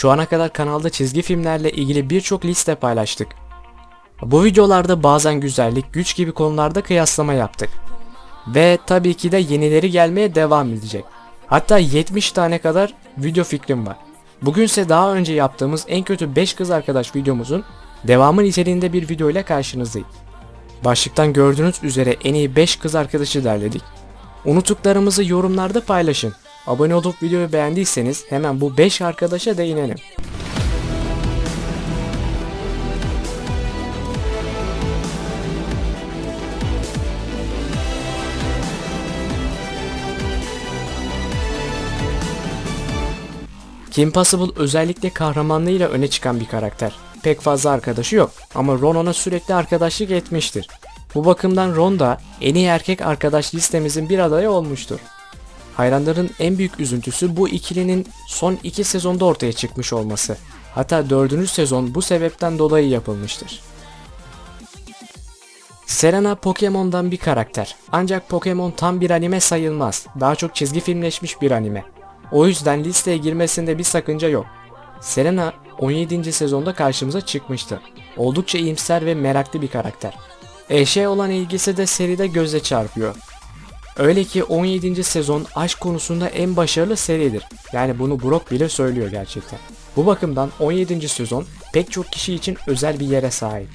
Şu ana kadar kanalda çizgi filmlerle ilgili birçok liste paylaştık. Bu videolarda bazen güzellik, güç gibi konularda kıyaslama yaptık. Ve tabii ki de yenileri gelmeye devam edecek. Hatta 70 tane kadar video fikrim var. Bugünse daha önce yaptığımız en kötü 5 kız arkadaş videomuzun devamı niteliğinde bir video ile karşınızdayım. Başlıktan gördüğünüz üzere en iyi 5 kız arkadaşı derledik. Unuttuklarımızı yorumlarda paylaşın. Abone olup videoyu beğendiyseniz hemen bu 5 arkadaşa değinelim. Kim Possible özellikle kahramanlığıyla öne çıkan bir karakter. Pek fazla arkadaşı yok ama Ron ona sürekli arkadaşlık etmiştir. Bu bakımdan Ron da en iyi erkek arkadaş listemizin bir adayı olmuştur. Hayranların en büyük üzüntüsü bu ikilinin son iki sezonda ortaya çıkmış olması. Hatta dördüncü sezon bu sebepten dolayı yapılmıştır. Serena Pokemon'dan bir karakter. Ancak Pokemon tam bir anime sayılmaz. Daha çok çizgi filmleşmiş bir anime. O yüzden listeye girmesinde bir sakınca yok. Serena 17. sezonda karşımıza çıkmıştı. Oldukça iyimser ve meraklı bir karakter. Eşeğe olan ilgisi de seride göze çarpıyor. Öyle ki 17. sezon aşk konusunda en başarılı seridir. Yani bunu Brock bile söylüyor gerçekten. Bu bakımdan 17. sezon pek çok kişi için özel bir yere sahip.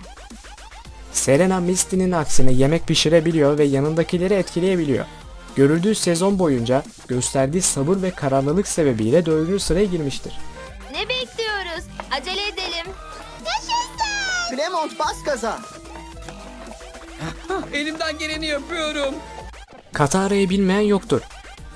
Serena Misty'nin aksine yemek pişirebiliyor ve yanındakileri etkileyebiliyor. Görüldüğü sezon boyunca gösterdiği sabır ve kararlılık sebebiyle dördüncü sıraya girmiştir. Ne bekliyoruz? Acele edelim. Clement bas gaza. Elimden geleni yapıyorum. Katara'yı bilmeyen yoktur.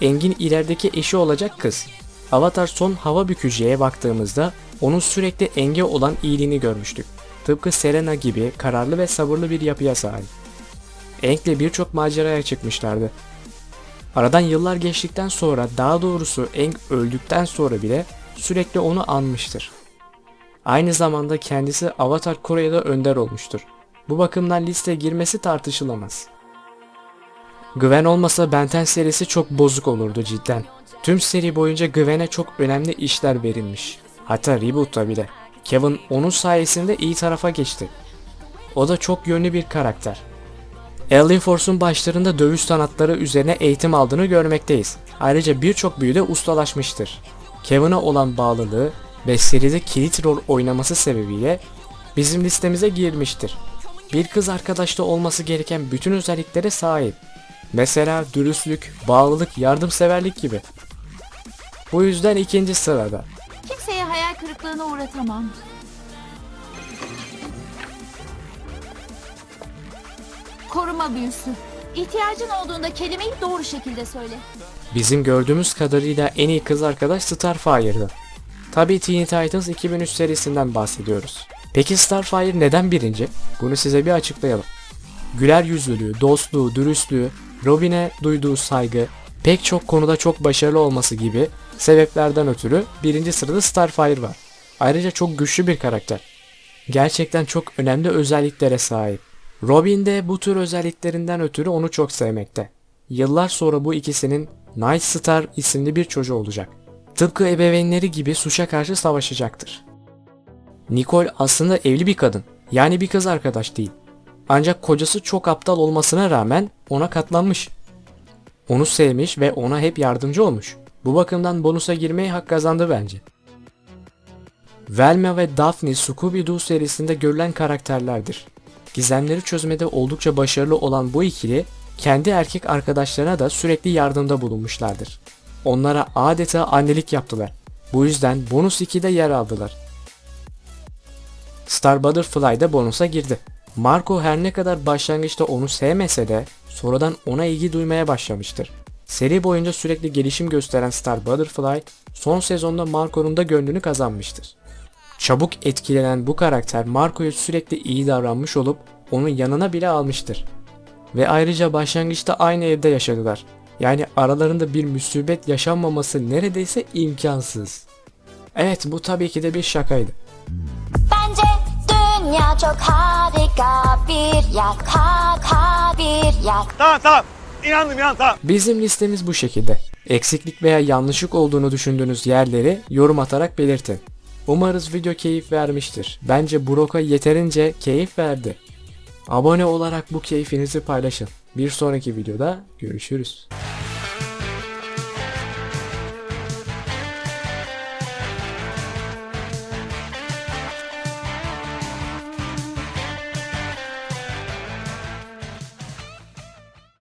Engin ilerideki eşi olacak kız. Avatar son hava bükücüye baktığımızda onun sürekli enge olan iyiliğini görmüştük. Tıpkı Serena gibi kararlı ve sabırlı bir yapıya sahip. Aang'le birçok maceraya çıkmışlardı. Aradan yıllar geçtikten sonra daha doğrusu Aang öldükten sonra bile sürekli onu anmıştır. Aynı zamanda kendisi Avatar Kore'de önder olmuştur. Bu bakımdan listeye girmesi tartışılamaz. Gwen olmasa Benten serisi çok bozuk olurdu cidden. Tüm seri boyunca Gwen'e çok önemli işler verilmiş. Hatta reboot'ta bile. Kevin onun sayesinde iyi tarafa geçti. O da çok yönlü bir karakter. Alien Force'un başlarında dövüş sanatları üzerine eğitim aldığını görmekteyiz. Ayrıca birçok büyüde ustalaşmıştır. Kevin'a olan bağlılığı ve seride kilit rol oynaması sebebiyle bizim listemize girmiştir. Bir kız arkadaşta olması gereken bütün özelliklere sahip. Mesela dürüstlük, bağlılık, yardımseverlik gibi. Bu yüzden ikinci sırada. Kimseye hayal kırıklığına uğratamam. Koruma büyüsü. İhtiyacın olduğunda kelimeyi doğru şekilde söyle. Bizim gördüğümüz kadarıyla en iyi kız arkadaş Starfire'dı. Tabii Teen Titans 2003 serisinden bahsediyoruz. Peki Starfire neden birinci? Bunu size bir açıklayalım. Güler yüzlülüğü, dostluğu, dürüstlüğü, Robin'e duyduğu saygı, pek çok konuda çok başarılı olması gibi sebeplerden ötürü birinci sırada Starfire var. Ayrıca çok güçlü bir karakter. Gerçekten çok önemli özelliklere sahip. Robin de bu tür özelliklerinden ötürü onu çok sevmekte. Yıllar sonra bu ikisinin Night Star isimli bir çocuğu olacak. Tıpkı ebeveynleri gibi suça karşı savaşacaktır. Nicole aslında evli bir kadın. Yani bir kız arkadaş değil. Ancak kocası çok aptal olmasına rağmen ona katlanmış. Onu sevmiş ve ona hep yardımcı olmuş. Bu bakımdan bonusa girmeyi hak kazandı bence. Velma ve Daphne Scooby-Doo serisinde görülen karakterlerdir. Gizemleri çözmede oldukça başarılı olan bu ikili kendi erkek arkadaşlarına da sürekli yardımda bulunmuşlardır. Onlara adeta annelik yaptılar. Bu yüzden bonus 2'de yer aldılar. Star Butterfly da bonusa girdi. Marco her ne kadar başlangıçta onu sevmese de sonradan ona ilgi duymaya başlamıştır. Seri boyunca sürekli gelişim gösteren Star Butterfly son sezonda Marco'nun da gönlünü kazanmıştır. Çabuk etkilenen bu karakter Marco'ya sürekli iyi davranmış olup onun yanına bile almıştır. Ve ayrıca başlangıçta aynı evde yaşadılar. Yani aralarında bir musibet yaşanmaması neredeyse imkansız. Evet bu tabii ki de bir şakaydı. Dünya çok harika bir yer, harika bir yer. Tamam tamam. İnandım inandım tamam. Bizim listemiz bu şekilde. Eksiklik veya yanlışlık olduğunu düşündüğünüz yerleri yorum atarak belirtin. Umarız video keyif vermiştir. Bence Brock'a yeterince keyif verdi. Abone olarak bu keyfinizi paylaşın. Bir sonraki videoda görüşürüz.